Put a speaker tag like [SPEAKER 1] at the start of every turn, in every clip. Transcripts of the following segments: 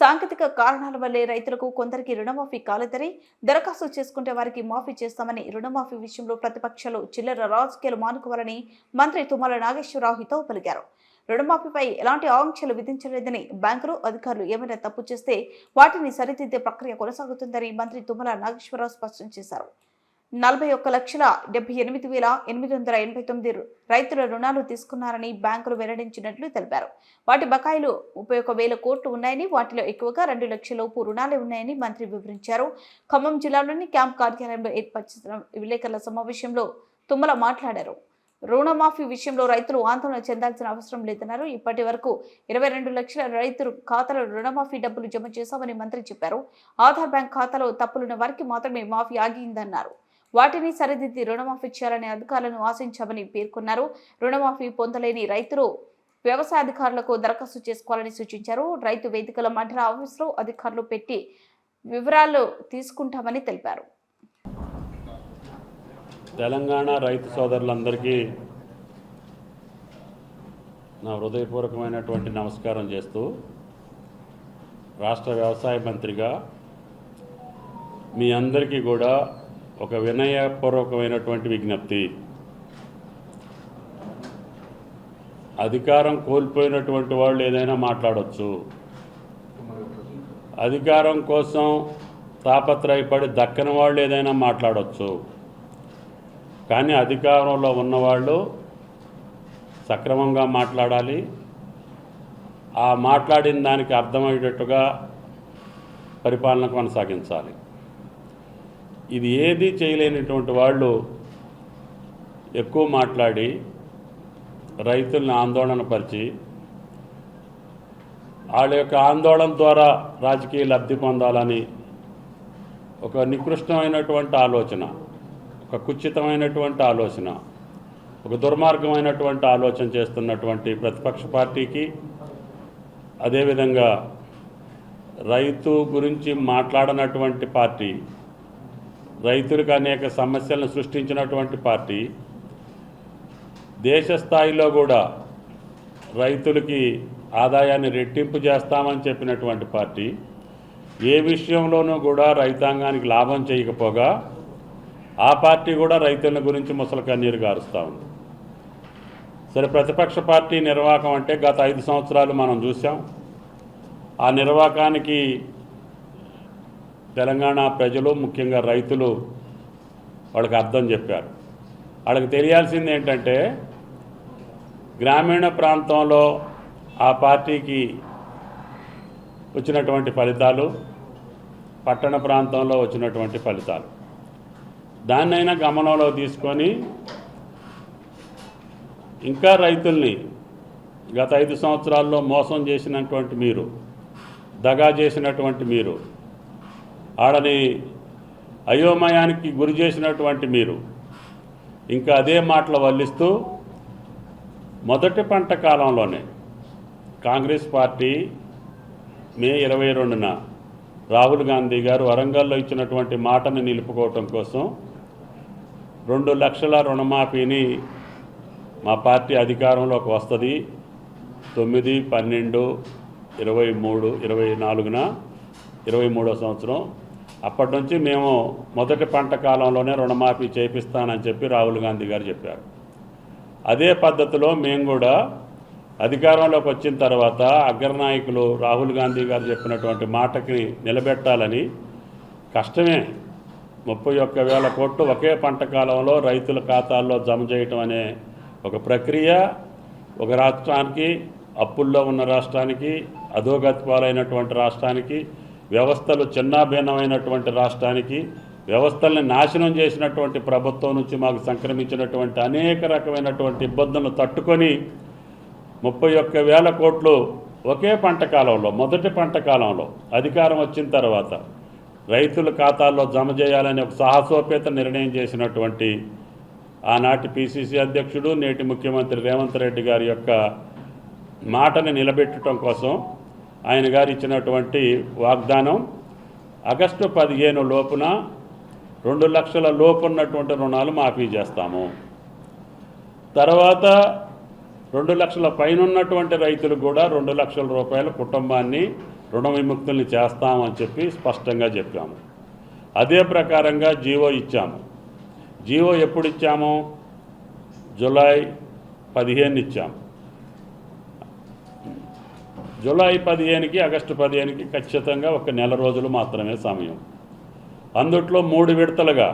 [SPEAKER 1] సాంకేతిక కారణాల వల్లే రైతులకు కొందరికి రుణమాఫీ కాలేదని దరఖాస్తు చేసుకుంటే వారికి మాఫీ చేస్తామని రుణమాఫీ విషయంలో ప్రతిపక్షాలు చిల్లర రాజకీయాలు మానుకోవాలని మంత్రి తుమ్మల నాగేశ్వరరావు హితవు పలికారు. రుణమాఫీపై ఎలాంటి ఆంక్షలు విధించలేదని బ్యాంకులు అధికారులు ఏమైనా తప్పు చేస్తే వాటిని సరిదిద్దే ప్రక్రియ కొనసాగుతుందని మంత్రి తుమ్మల నాగేశ్వరరావు స్పష్టం చేశారు. నలభై ఒక్క లక్షల డెబ్బై ఎనిమిది వేల ఎనిమిది వందల ఎనభై తొమ్మిది రైతుల రుణాలు తీసుకున్నారని బ్యాంకులు వెల్లడించినట్లు తెలిపారు. వాటి బకాయిలు ముప్పై ఒక్క వేల కోట్లు ఉన్నాయని వాటిలో ఎక్కువగా రెండు లక్షల లోపు రుణాలే ఉన్నాయని మంత్రి వివరించారు. ఖమ్మం జిల్లాలోని క్యాంప్ కార్యాలయంలో ఏర్పాటు చేసిన విలేకరుల సమావేశంలో తుమ్మల మాట్లాడారు. రుణమాఫీ విషయంలో రైతులు ఆందోళన చెందాల్సిన అవసరం లేదన్నారు. ఇప్పటి వరకు ఇరవై రెండు లక్షల రైతులు ఖాతాలో రుణమాఫీ డబ్బులు జమ చేశామని మంత్రి చెప్పారు. ఆధార్ బ్యాంక్ ఖాతాలో తప్పులున్న వారికి మాత్రమే మాఫీ ఆగిందన్నారు వాటిని సరిదిద్ది రుణమాఫీ చేయాలని అధికారులను ఆశించామని పేర్కొన్నారు. రుణమాఫీ పొందలేని రైతులు వ్యవసాయ అధికారులకు దరఖాస్తు చేసుకోవాలని సూచించారు. రైతు వేదికల మండల ఆఫీసులో అధికారులు పెట్టి వివరాలు తీసుకుంటామని తెలిపారు.
[SPEAKER 2] తెలంగాణ రైతు సోదరులందరికీ నా హృదయపూర్వకమైనటువంటి నమస్కారం చేస్తూ రాష్ట్ర వ్యవసాయ మంత్రిగా మీ అందరికీ కూడా ఒక వినయపూర్వకమైనటువంటి విజ్ఞప్తి. అధికారం కోల్పోయినటువంటి వాళ్ళు ఏదైనా మాట్లాడవచ్చు అధికారం కోసం తాపత్రయపడి దక్కని వాళ్ళు ఏదైనా మాట్లాడవచ్చు కానీ అధికారంలో ఉన్నవాళ్ళు సక్రమంగా మాట్లాడాలి. ఆ మాట్లాడిన దానికి అర్థమయ్యేటట్టుగా పరిపాలన కొనసాగించాలి. ఇది ఏది చేయలేనటువంటి వాళ్ళు ఎక్కువ మాట్లాడి రైతుల్ని ఆందోళన పరిచి వాళ్ళ యొక్క ఆందోళన ద్వారా రాజకీయ లబ్ధి పొందాలని ఒక నికృష్టమైనటువంటి ఆలోచన ఒక కుచితమైనటువంటి ఆలోచన ఒక దుర్మార్గమైనటువంటి ఆలోచన చేస్తున్నటువంటి ప్రతిపక్ష పార్టీకి అదేవిధంగా రైతు గురించి మాట్లాడనటువంటి పార్టీ రైతులకు అనేక సమస్యలను సృష్టించినటువంటి పార్టీ. దేశ స్థాయిలో కూడా రైతులకి ఆదాయాన్ని రెట్టింపు చేస్తామని చెప్పినటువంటి పార్టీ. ఏ విషయంలోనూ కూడా రైతాంగానికి లాభం చేయకపోగా ఆ పార్టీ కూడా రైతుల గురించి ముసలి కన్నీరు గారుస్తూ ఉంది. సరే ప్రతిపక్ష పార్టీ నిర్వాహకం అంటే గత ఐదు సంవత్సరాలు మనం చూసాం ఆ నిర్వాహకానికి తెలంగాణ ప్రజలు ముఖ్యంగా రైతులు వాళ్ళకి అర్థం చెప్పారు. వాళ్ళకి తెలియాల్సింది ఏంటంటే గ్రామీణ ప్రాంతంలో ఆ పార్టీకి వచ్చినటువంటి ఫలితాలు పట్టణ ప్రాంతంలో వచ్చినటువంటి ఫలితాలు. దాన్నైనా గమనంలో తీసుకొని ఇంకా రైతుల్ని గత ఐదు సంవత్సరాల్లో మోసం చేసినటువంటి మీరు దగా చేసినటువంటి మీరు ఆడని అయోమయానికి గురి చేసినటువంటి మీరు ఇంకా అదే మాటలు వల్లిస్తూ మొదటి పంట కాలంలోనే కాంగ్రెస్ పార్టీ మే ఇరవై రెండున రాహుల్ గాంధీ గారు వరంగల్లో ఇచ్చినటువంటి మాటను నిలుపుకోవటం కోసం రెండు లక్షల రుణమాఫీని మా పార్టీ అధికారంలోకి వస్తుంది. తొమ్మిది పన్నెండు ఇరవై మూడు ఇరవై నాలుగున ఇరవై మూడో సంవత్సరం అప్పటి నుంచి మేము మొదటి పంట కాలంలోనే రుణమాఫీ చేపిస్తానని చెప్పి రాహుల్ గాంధీ గారు చెప్పారు. అదే పద్ధతిలో మేము కూడా అధికారంలోకి వచ్చిన తర్వాత అగ్రనాయకులు రాహుల్ గాంధీ గారు చెప్పినటువంటి మాటకి నిలబెట్టాలని కష్టమే. ముప్పై ఒక్క వేల కోట్లు ఒకే పంట కాలంలో రైతుల ఖాతాల్లో జమ చేయటం అనే ఒక ప్రక్రియ ఒక రాష్ట్రానికి అప్పుల్లో ఉన్న రాష్ట్రానికి అధోగతి పాలైనటువంటి రాష్ట్రానికి వ్యవస్థలు చిన్నాభిన్నమైనటువంటి రాష్ట్రానికి వ్యవస్థల్ని నాశనం చేసినటువంటి ప్రభుత్వం నుంచి మాకు సంక్రమించినటువంటి అనేక రకమైనటువంటి ఇబ్బందులను తట్టుకొని ముప్పై ఒక్క వేల కోట్లు ఒకే పంట కాలంలో మొదటి పంట కాలంలో అధికారం వచ్చిన తర్వాత రైతుల ఖాతాల్లో జమ చేయాలని ఒక సాహసోపేత నిర్ణయం చేసినటువంటి ఆనాటి పిసిసి అధ్యక్షుడు నేటి ముఖ్యమంత్రి రేవంత్ రెడ్డి గారి యొక్క మాటని నిలబెట్టడం కోసం ఆయన గారు ఇచ్చినటువంటి వాగ్దానం ఆగస్టు పదిహేను లోపున రెండు లక్షల లోపు ఉన్నటువంటి రుణాలు మాఫీ చేస్తాము. తర్వాత రెండు లక్షల పైన ఉన్నటువంటి రైతులు కూడా రెండు లక్షల రూపాయల కుటుంబాన్ని రుణ విముక్తుల్ని చేస్తామని చెప్పి స్పష్టంగా చెప్పాము. అదే ప్రకారంగా జీవో ఇచ్చాము. జీవో ఎప్పుడు ఇచ్చాము? జులై పదిహేను ఇచ్చాము. జూలై పదిహేనుకి ఆగస్టు పదిహేనుకి ఖచ్చితంగా ఒక నెల రోజులు మాత్రమే సమయం. అందుట్లో మూడు విడతలుగా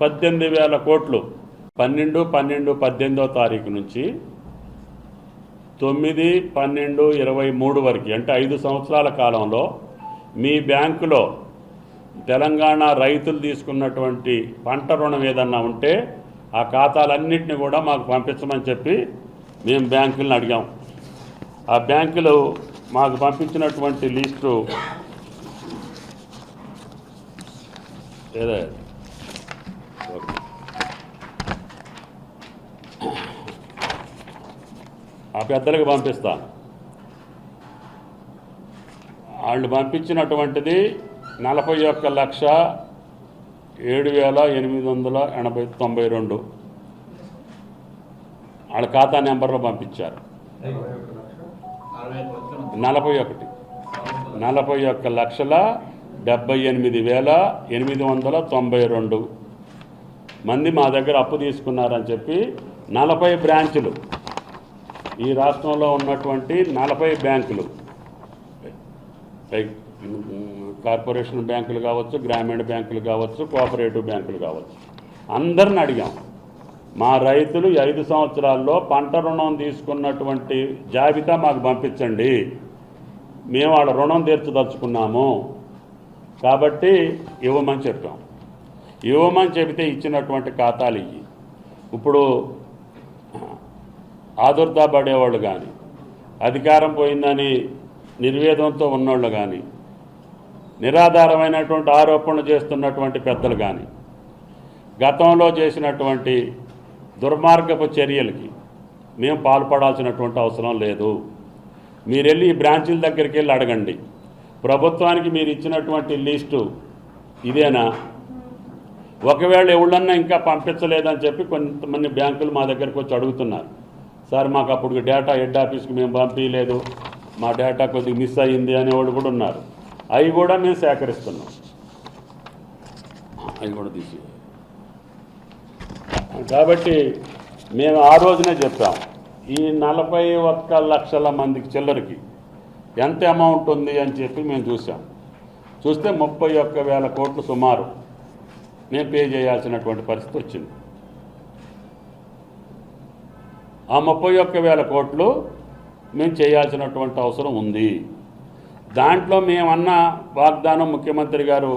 [SPEAKER 2] పద్దెనిమిది వేల కోట్లు పన్నెండు పన్నెండు పద్దెనిమిదో తారీఖు నుంచి తొమ్మిది పన్నెండు ఇరవై మూడు వరకు అంటే ఐదు సంవత్సరాల కాలంలో మీ బ్యాంకులో తెలంగాణ రైతులు తీసుకున్నటువంటి పంట రుణం ఏదన్నా ఉంటే ఆ ఖాతాలన్నింటినీ కూడా మాకు పంపించమని చెప్పి మేము బ్యాంకులను అడిగాం. ఆ బ్యాంకులో మాకు పంపించినటువంటి లిస్టు ఏదో ఓకే. ఆ పెద్దలకు పంపిస్తాను వాళ్ళు పంపించినటువంటిది నలభై ఒక్క లక్ష ఏడు వేల ఎనిమిది వందల ఎనభై తొంభై రెండు. వాళ్ళ ఖాతా నెంబర్లో పంపించారు. నలభై ఒకటి. నలభై ఒక్క లక్షల డెబ్బై ఎనిమిది వేల ఎనిమిది వందల తొంభై రెండు. మంది మా దగ్గర అప్పు తీసుకున్నారని చెప్పి నలభై బ్రాంచులు. ఈ రాష్ట్రంలో ఉన్నటువంటి నలభై బ్యాంకులు. కార్పొరేషన్ బ్యాంకులు కావచ్చు గ్రామీణ బ్యాంకులు కావచ్చు కోఆపరేటివ్ బ్యాంకులు కావచ్చు. అందరిని అడిగాం. మా రైతులు ఐదు సంవత్సరాల్లో పంట రుణం తీసుకున్నటువంటి జాబితా మాకు పంపించండి. మేము వాళ్ళ రుణం తీర్చదలుచుకున్నాము. కాబట్టి ఇవ్వమని చెప్పాం. ఇవ్వమని చెబితే ఇచ్చినటువంటి ఖాతాలు ఇవి ఇప్పుడు ఆదుర్దా పడేవాళ్ళు కానీ అధికారం పోయిందని నిర్వేదంతో ఉన్నోళ్ళు కానీ నిరాధారమైనటువంటి ఆరోపణలు చేస్తున్నటువంటి పెద్దలు కానీ గతంలో చేసినటువంటి దుర్మార్గపు చర్యలకి మేము పాల్పడాల్సినటువంటి అవసరం లేదు. మీరు వెళ్ళి ఈ బ్రాంచీల దగ్గరికి వెళ్ళి అడగండి. ప్రభుత్వానికి మీరు ఇచ్చినటువంటి లిస్టు ఇదేనా? ఒకవేళ ఎవళ్ళన్నా ఇంకా పంపించలేదని చెప్పి కొంతమంది బ్యాంకులు మా దగ్గరకు వచ్చి అడుగుతున్నారు. సార్ మాకు అప్పుడు డేటా హెడ్ ఆఫీస్కి మేము పంపించలేదు. మా డేటా కొద్దిగా మిస్ అయ్యింది అనేవాళ్ళు కూడా ఉన్నారు. అవి కూడా మేము సేకరిస్తున్నాం. అవి కూడా తీసి కాబట్టి మేము ఆ రోజునే చెప్పాం ఈ నలభై ఒక్క లక్షల మందికి చిల్లరకి ఎంత అమౌంట్ ఉంది అని చెప్పి మేము చూసాం. చూస్తే ముప్పై ఒక్క వేల కోట్లు సుమారు మేము పే చేయాల్సినటువంటి పరిస్థితి వచ్చింది. ఆ ముప్పై ఒక్క వేల కోట్లు మేము చేయాల్సినటువంటి అవసరం ఉంది. దాంట్లో మేమన్న వాగ్దానం ముఖ్యమంత్రి గారు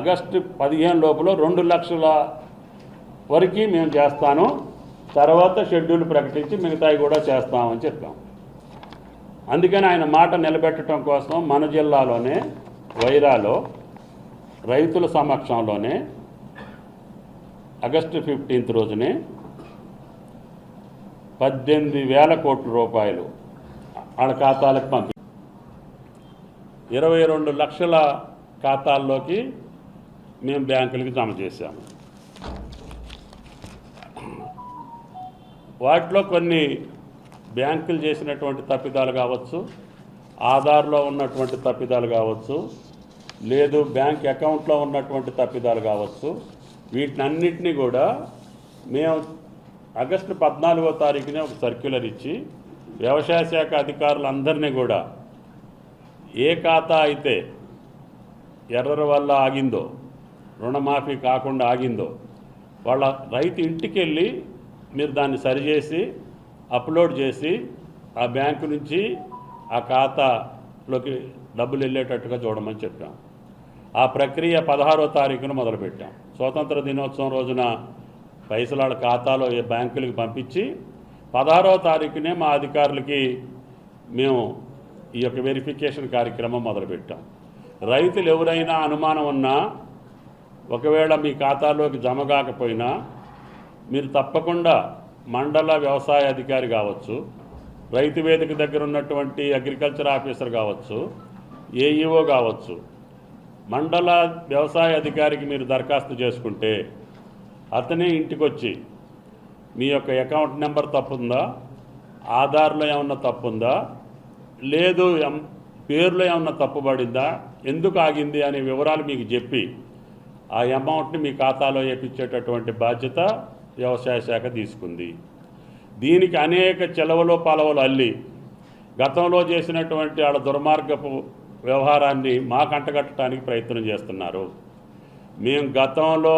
[SPEAKER 2] ఆగస్టు పదిహేను లోపల రెండు లక్షల వరకు మేము చేస్తాను తర్వాత షెడ్యూల్ ప్రకటించి మిగతాయి కూడా చేస్తామని చెప్పాం. అందుకని ఆయన మాట నిలబెట్టడం కోసం మన జిల్లాలోనే వైరాలో రైతుల సమక్షంలోనే ఆగస్టు ఫిఫ్టీన్త్ రోజునే పద్దెనిమిది వేల కోట్ల రూపాయలు వాళ్ళ ఖాతాలకు పంపి ఇరవై రెండు లక్షల ఖాతాల్లోకి మేము బ్యాంకులకి జమ చేశాము. వాటిలో కొన్ని బ్యాంకులు చేసినటువంటి తప్పిదాలు కావచ్చు ఆధార్లో ఉన్నటువంటి తప్పిదాలు కావచ్చు లేదు బ్యాంక్ అకౌంట్లో ఉన్నటువంటి తప్పిదాలు కావచ్చు వీటినన్నిటినీ కూడా మేము ఆగస్టు పద్నాలుగో తారీఖునే ఒక సర్క్యులర్ ఇచ్చి వ్యవసాయ శాఖ అధికారులందరినీ కూడా ఏ ఖాతా అయితే ఎర్రర్ వల్ల ఆగిందో రుణమాఫీ కాకుండా ఆగిందో వాళ్ళ రైతు ఇంటికి వెళ్ళి మీరు దాన్ని సరిచేసి అప్లోడ్ చేసి ఆ బ్యాంకు నుంచి ఆ ఖాతాలోకి డబ్బులు వెళ్ళేటట్టుగా చూడమని చెప్పాం. ఆ ప్రక్రియ పదహారో తారీఖున మొదలుపెట్టాం. స్వాతంత్ర దినోత్సవం రోజున పైసలు వాళ్ళ ఖాతాలో ఏ బ్యాంకులకు పంపించి పదహారో తారీఖునే మా అధికారులకి మేము ఈ యొక్క వెరిఫికేషన్ కార్యక్రమం మొదలుపెట్టాం. రైతులు ఎవరైనా అనుమానం ఉన్నా ఒకవేళ మీ ఖాతాలోకి జమ కాకపోయినా మీరు తప్పకుండా మండల వ్యవసాయ అధికారి కావచ్చు రైతు వేదిక దగ్గర ఉన్నటువంటి అగ్రికల్చర్ ఆఫీసర్ కావచ్చు ఏఈఓ కావచ్చు. మండల వ్యవసాయ అధికారికి మీరు దరఖాస్తు చేసుకుంటే అతనే ఇంటికొచ్చి మీ యొక్క అకౌంట్ నెంబర్ తప్పుందా ఆధార్లో ఏమన్నా తప్పుందా లేదు పేరులో ఏమన్నా తప్పుపడిందా ఎందుకు ఆగింది అనే వివరాలు మీకు చెప్పి ఆ అమౌంట్ని మీ ఖాతాలో వేయించేటటువంటి బాధ్యత వ్యవసాయ శాఖ తీసుకుంది. దీనికి అనేక చెలవలు పలవలు అల్లి గతంలో చేసినటువంటి వాళ్ళ దుర్మార్గపు వ్యవహారాన్ని మాకు అంటగట్టడానికి ప్రయత్నం చేస్తున్నారు. మేము గతంలో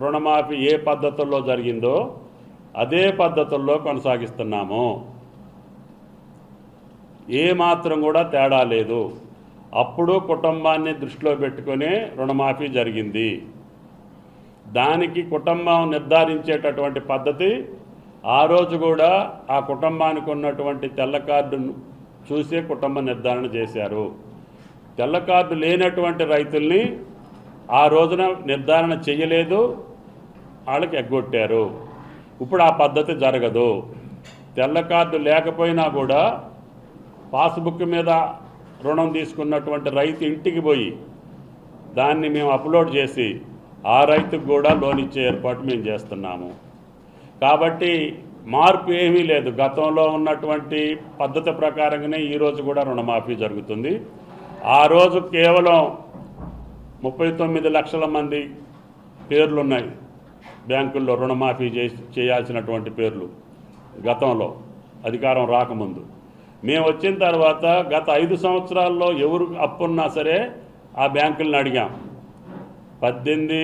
[SPEAKER 2] రుణమాఫీ ఏ పద్ధతుల్లో జరిగిందో అదే పద్ధతుల్లో కొనసాగిస్తున్నాము. ఏ మాత్రం కూడా తేడా లేదు. అప్పుడు కుటుంబాన్ని దృష్టిలో పెట్టుకునే రుణమాఫీ జరిగింది. దానికి కుటుంబం నిర్ధారించేటటువంటి పద్ధతి ఆ రోజు కూడా ఆ కుటుంబానికి ఉన్నటువంటి తెల్ల కార్డును చూసే కుటుంబ నిర్ధారణ చేశారు. తెల్ల కార్డు లేనటువంటి రైతుల్ని ఆ రోజున నిర్ధారణ చేయలేదు వాళ్ళకి ఎగ్గొట్టారు. ఇప్పుడు ఆ పద్ధతి జరగదు. తెల్ల కార్డు లేకపోయినా కూడా పాస్బుక్ మీద రుణం తీసుకున్నటువంటి రైతు ఇంటికి పోయి దాన్ని మేము అప్లోడ్ చేసి ఆ రైతుకు కూడా లోన్ ఇచ్చే ఏర్పాటు మేము చేస్తున్నాము. కాబట్టి మార్పు ఏమీ లేదు. గతంలో ఉన్నటువంటి పద్ధతి ప్రకారంగానే ఈరోజు కూడా రుణమాఫీ జరుగుతుంది. ఆ రోజు కేవలం ముప్పై తొమ్మిది లక్షల మంది పేర్లు ఉన్నాయి బ్యాంకుల్లో రుణమాఫీ చేసి చేయాల్సినటువంటి పేర్లు గతంలో అధికారం రాకముందు. మేము వచ్చిన తర్వాత గత ఐదు సంవత్సరాల్లో ఎవరు అప్పున్నా సరే ఆ బ్యాంకులను అడిగాం. పద్దెనిమిది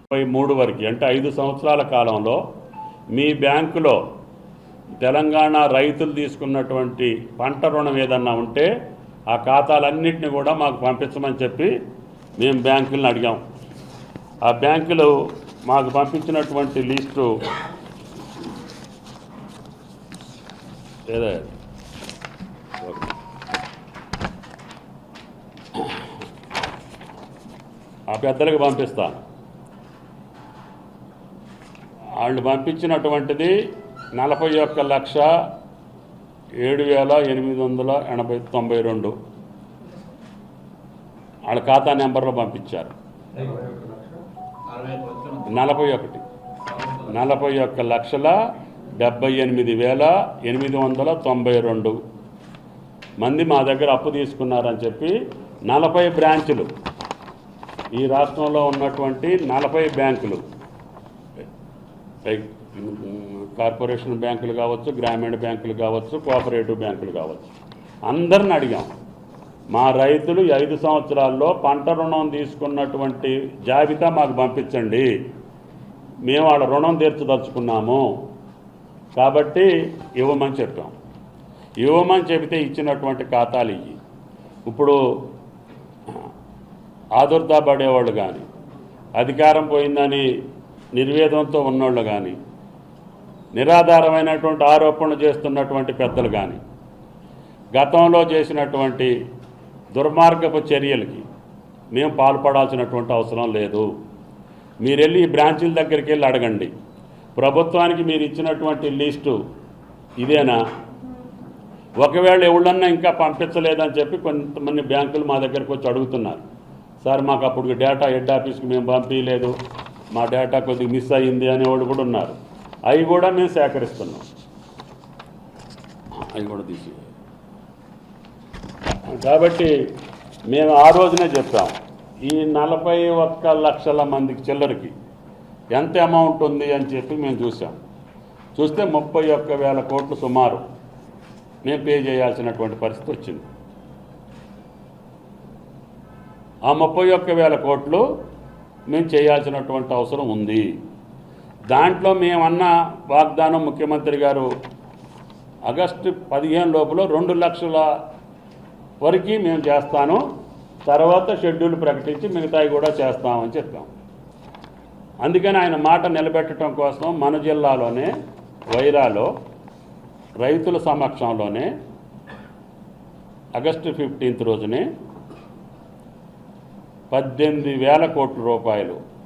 [SPEAKER 2] ముప్పై మూడు వరకు అంటే ఐదు సంవత్సరాల కాలంలో మీ బ్యాంకులో తెలంగాణ రైతులు తీసుకున్నటువంటి పంట రుణం ఏదన్నా ఉంటే ఆ ఖాతాలన్నింటినీ కూడా మాకు పంపించమని చెప్పి మేము బ్యాంకులను అడిగాం. ఆ బ్యాంకులు మాకు పంపించినటువంటి లిస్టు ఏదే ఆ పెద్దలకు పంపిస్తాను వాళ్ళు పంపించినటువంటిది నలభై ఒక్క లక్ష ఏడు వేల ఎనిమిది వందల ఎనభై తొంభై రెండు. వాళ్ళ ఖాతా నెంబర్లో పంపించారు. నలభై ఒకటి. నలభై ఒక్క లక్షల డెబ్బై ఎనిమిది వేల ఎనిమిది వందల తొంభై రెండు. మంది మా దగ్గర అప్పు తీసుకున్నారని చెప్పి నలభై బ్రాంచులు ఈ రాష్ట్రంలో ఉన్నటువంటి నలభై బ్యాంకులు. కార్పొరేషన్ బ్యాంకులు కావచ్చు గ్రామీణ బ్యాంకులు కావచ్చు కోఆపరేటివ్ బ్యాంకులు కావచ్చు. అందరిని అడిగాం. మా రైతులు ఐదు సంవత్సరాల్లో పంట రుణం తీసుకున్నటువంటి జాబితా మాకు పంపించండి. మేము వాళ్ళ రుణం తీర్చదలుచుకున్నాము. కాబట్టి ఇవ్వమని చెప్పాం. ఇవ్వమని చెబితే ఇచ్చినటువంటి ఖాతాలు ఇవి ఇప్పుడు ఆదుర్దా పడేవాళ్ళు కానీ అధికారం పోయిందని నిర్వేదంతో ఉన్నోళ్ళు కానీ నిరాధారమైనటువంటి ఆరోపణలు చేస్తున్నటువంటి పెద్దలు కానీ గతంలో చేసినటువంటి దుర్మార్గపు చర్యలకి మేము పాల్పడాల్సినటువంటి అవసరం లేదు. మీరు వెళ్ళి ఈ బ్రాంచీల దగ్గరికి వెళ్ళి అడగండి. ప్రభుత్వానికి మీరు ఇచ్చినటువంటి లిస్టు ఇదేనా? ఒకవేళ ఎవళ్ళన్నా ఇంకా పంపించలేదని చెప్పి కొంతమంది బ్యాంకులు మా దగ్గరకు వచ్చి అడుగుతున్నారు. సార్ మాకు అప్పుడు డేటా హెడ్ ఆఫీస్కి మేము పంపించలేదు మా డేటా కొద్దిగా మిస్ అయ్యింది అనేవాడు కూడా ఉన్నారు. అవి కూడా మేము సేకరిస్తున్నాం. అవి కూడా తీసి. కాబట్టి మేము ఆ రోజునే చెప్పాం ఈ నలభై ఒక్క లక్షల మందికి చిల్లరకి ఎంత అమౌంట్ ఉంది అని చెప్పి మేము చూసాం. చూస్తే ముప్పై ఒక్క వేల కోట్లు సుమారు మేము పే చేయాల్సినటువంటి పరిస్థితి వచ్చింది. ఆ ముప్పై ఒక్క వేల కోట్లు మేము చేయాల్సినటువంటి అవసరం ఉంది. దాంట్లో మేమన్న వాగ్దానం ముఖ్యమంత్రి గారు ఆగస్టు పదిహేను లోపల రెండు లక్షల వరకు మేము చేస్తాను తర్వాత షెడ్యూల్ ప్రకటించి మిగతాయి కూడా చేస్తామని చెప్పాం. అందుకని ఆయన మాట నిలబెట్టడం కోసం మన జిల్లాలోనే వైరాలో రైతుల సమక్షంలోనే ఆగస్టు ఫిఫ్టీన్త్ రోజునే పద్దెనిమిది వేల కోట్ల రూపాయలు.